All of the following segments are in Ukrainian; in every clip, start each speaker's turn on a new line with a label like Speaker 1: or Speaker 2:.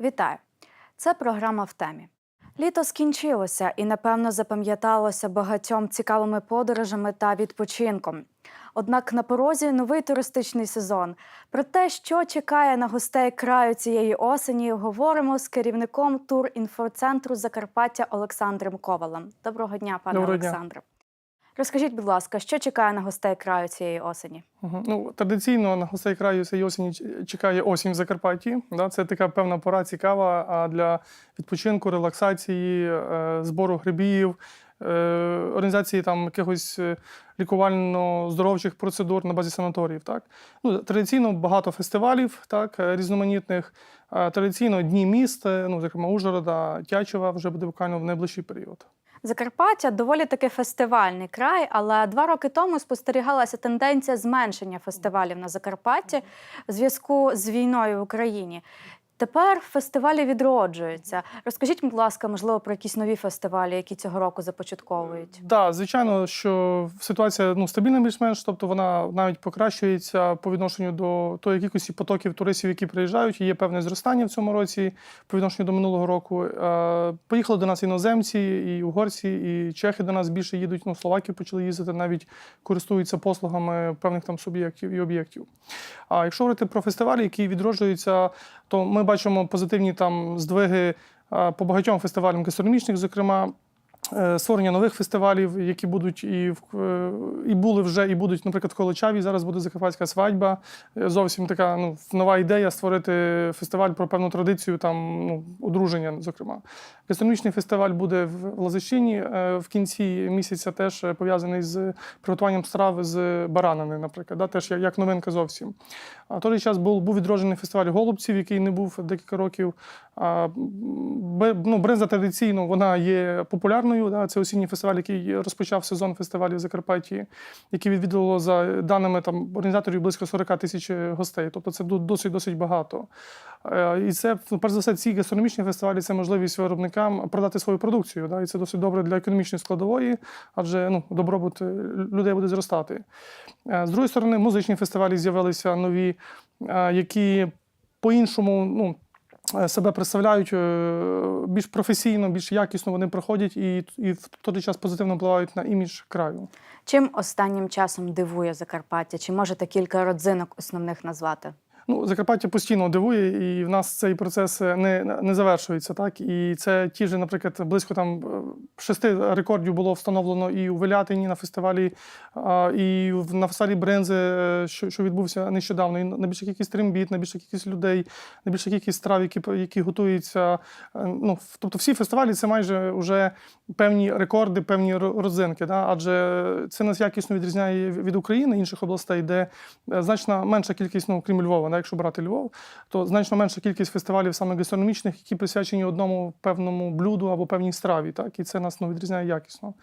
Speaker 1: Вітаю! Це програма в темі. Літо скінчилося і, напевно, запам'яталося багатьом цікавими подорожами та відпочинком. Однак на порозі новий туристичний сезон. Про те, що чекає на гостей краю цієї осені, говоримо з керівником турінфоцентру Закарпаття Олександром Ковалем. Доброго дня, пане
Speaker 2: Доброго дня.
Speaker 1: Розкажіть, будь ласка, що чекає на гостей краю цієї осені?
Speaker 2: Ну, традиційно на гостей краю цієї осені чекає осінь в Закарпатті. Да? Це така певна пора цікава для відпочинку, релаксації, е, збору грибів, організації там якихось е, лікувально-здоровчих процедур на базі санаторіїв. Так? Ну, традиційно багато фестивалів так, е, різноманітних. Е, Традиційно дні міст, е, ну, зокрема Ужгорода, Тячева вже буде буквально в найближчий період.
Speaker 1: Закарпаття доволі таки фестивальний край, але два роки тому спостерігалася тенденція зменшення фестивалів на Закарпатті в зв'язку з війною в Україні. Тепер фестивалі відроджуються. Розкажіть, будь ласка, можливо, про якісь нові фестивалі, які цього року започатковують.
Speaker 2: Так, да, звичайно, що ситуація ну, стабільна більш-менш, тобто вона навіть покращується по відношенню до тої кількості потоків туристів, які приїжджають. Є певне зростання в цьому році по відношенню до минулого року. Е, Поїхали до нас іноземці, і угорці, і чехи до нас більше їдуть. Ну, словаки почали їздити, навіть користуються послугами певних там суб'єктів і об'єктів. А якщо говорити про фестивалі, які відроджуються, то ми бачимо позитивні там здвиги по багатьом фестивалям гастрономічних, зокрема. Е, Створення нових фестивалів, які будуть і е, і були вже, і будуть, наприклад, в Колочаві. Зараз буде закарпатська свадьба. Е, Зовсім така ну, нова ідея створити фестиваль про певну традицію, там ну, одруження, зокрема. Гастрономічний фестиваль буде в Лазищині в кінці місяця, теж пов'язаний з приготуванням страв з баранами, наприклад, да, теж як, новинка зовсім. А той час був, був відроджений фестиваль голубців, який не був декілька років. А, ну, бринза традиційно вона є популярною. Да? Це осінній фестиваль, який розпочав сезон фестивалів в Закарпатті, який відвідувало за даними там, організаторів близько 40 тисяч гостей. Тобто це досить досить багато. Е, І це, перш за все, ці гастрономічні фестивалі це можливість виробникам продати свою продукцію. Да? І це досить добре для економічної складової, адже ну, добробут е, людей буде зростати. Е, З другої сторони, музичні фестивалі з'явилися нові, е, які по-іншому ну, е, себе представляють е, більш професійно, більш якісно вони проходять і, і в той час позитивно впливають на імідж краю.
Speaker 1: Чим останнім часом дивує Закарпаття? Чи можете кілька родзинок основних назвати?
Speaker 2: Ну, Закарпаття постійно дивує, і в нас цей процес не, не завершується. Так? І це ті ж, наприклад, близько там е, шести рекордів було встановлено і у Велятині на фестивалі, і на фестивалі Брензи, е, що, що відбувся нещодавно. І найбільша кількість трембіт, найбільша кількість людей, найбільша кількість страв, які, які готуються. Е, Ну, тобто всі фестивалі це майже вже певні рекорди, певні родзинки. Да? Адже це нас якісно відрізняє від України, інших областей, де е, значно менша кількість, ну крім Львова, якщо брати Львов, то значно менша кількість фестивалів саме гастрономічних, які присвячені одному певному блюду або певній страві. Так? І це нас ну, відрізняє якісно.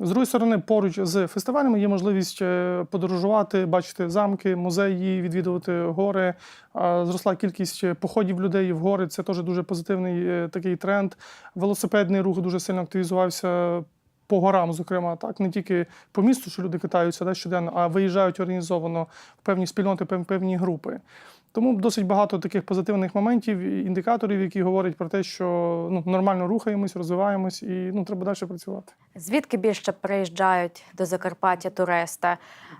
Speaker 2: З другої сторони, поруч з фестивалями є можливість е, подорожувати, бачити замки, музеї, відвідувати гори. Зросла кількість походів людей в гори. Це теж дуже позитивний е, такий тренд. Велосипедний рух дуже сильно активізувався. По горам, зокрема, так не тільки по місту, що люди катаються да, щоденно, а виїжджають організовано в певні спільноти, пев- певні групи. Тому досить багато таких позитивних моментів, індикаторів, які говорять про те, що ну, нормально рухаємось, розвиваємось і ну, треба далі працювати.
Speaker 1: Звідки більше приїжджають до Закарпаття туристи?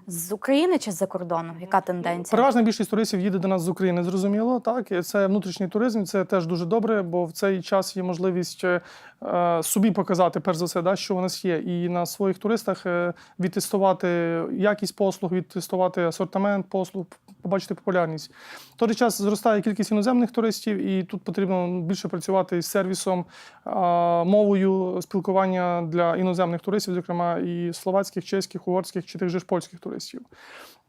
Speaker 1: З України чи з-за кордону? Яка тенденція?
Speaker 2: Переважна більшість туристів їде до нас з України, зрозуміло. Так, це внутрішній туризм, це теж дуже добре, бо в цей час є можливість е, собі показати, перш за все, да, що у нас є, і на своїх туристах е, відтестувати якість послуг, відтестувати асортимент послуг, побачити популярність. В той час зростає кількість іноземних туристів, і тут потрібно більше працювати з сервісом, мовою спілкування для іноземних туристів, зокрема і словацьких, чеських, угорських чи тих же ж польських туристів.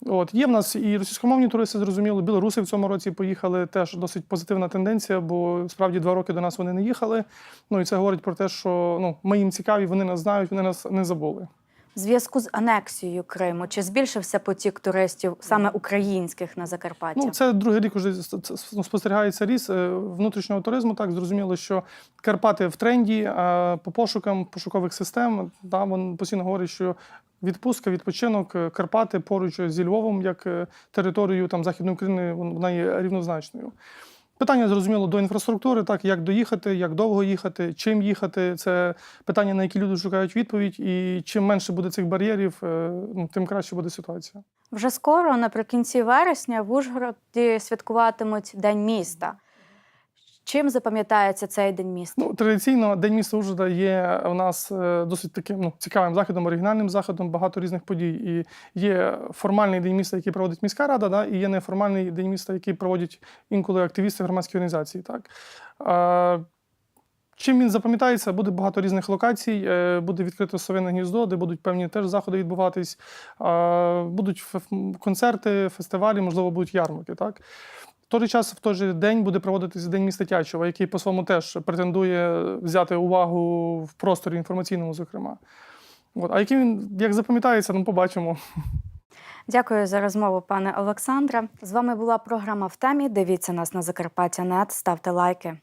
Speaker 2: От є в нас і російськомовні туристи, зрозуміло, білоруси в цьому році поїхали. Теж досить позитивна тенденція, бо справді два роки до нас вони не їхали. Ну і це говорить про те, що ну ми їм цікаві, вони нас знають, вони нас не забули.
Speaker 1: В зв'язку з анексією Криму чи збільшився потік туристів саме українських на Закарпаття?
Speaker 2: Ну, це другий рік уже ну, спостерігається ріст е, внутрішнього туризму. Так зрозуміло, що Карпати в тренді а по пошукам пошукових систем. Там він постійно говорить, що відпустка, відпочинок, е, Карпати поруч зі Львовом, як е, територією там західної України, вон- вона є рівнозначною. Питання зрозуміло до інфраструктури, так як доїхати, як довго їхати, чим їхати. Це питання, на які люди шукають відповідь. І чим менше буде цих бар'єрів, е, ну, тим краще буде ситуація.
Speaker 1: Вже скоро, наприкінці вересня, в Ужгороді святкуватимуть День міста. Чим запам'ятається цей день міста?
Speaker 2: Ну, традиційно День міста Ужгорода є у нас е, досить таким ну, цікавим заходом, оригінальним заходом, багато різних подій. І є формальний день міста, який проводить міська рада, да, і є неформальний день міста, який проводять інколи активісти громадської організації. Так. А, Чим він запам'ятається, буде багато різних локацій, е, буде відкрито совине гніздо, де будуть певні теж заходи відбуватись, будуть концерти, фестивалі, можливо, будуть ярмарки. Так? Той же час, в той же день буде проводитися День міста Тячева, який по-своєму теж претендує взяти увагу в просторі інформаційному, зокрема. От. А який він як запам'ятається, ну побачимо.
Speaker 1: Дякую за розмову, пане Олександре. З вами була програма в темі. Дивіться нас на Закарпаття.нет, ставте лайки.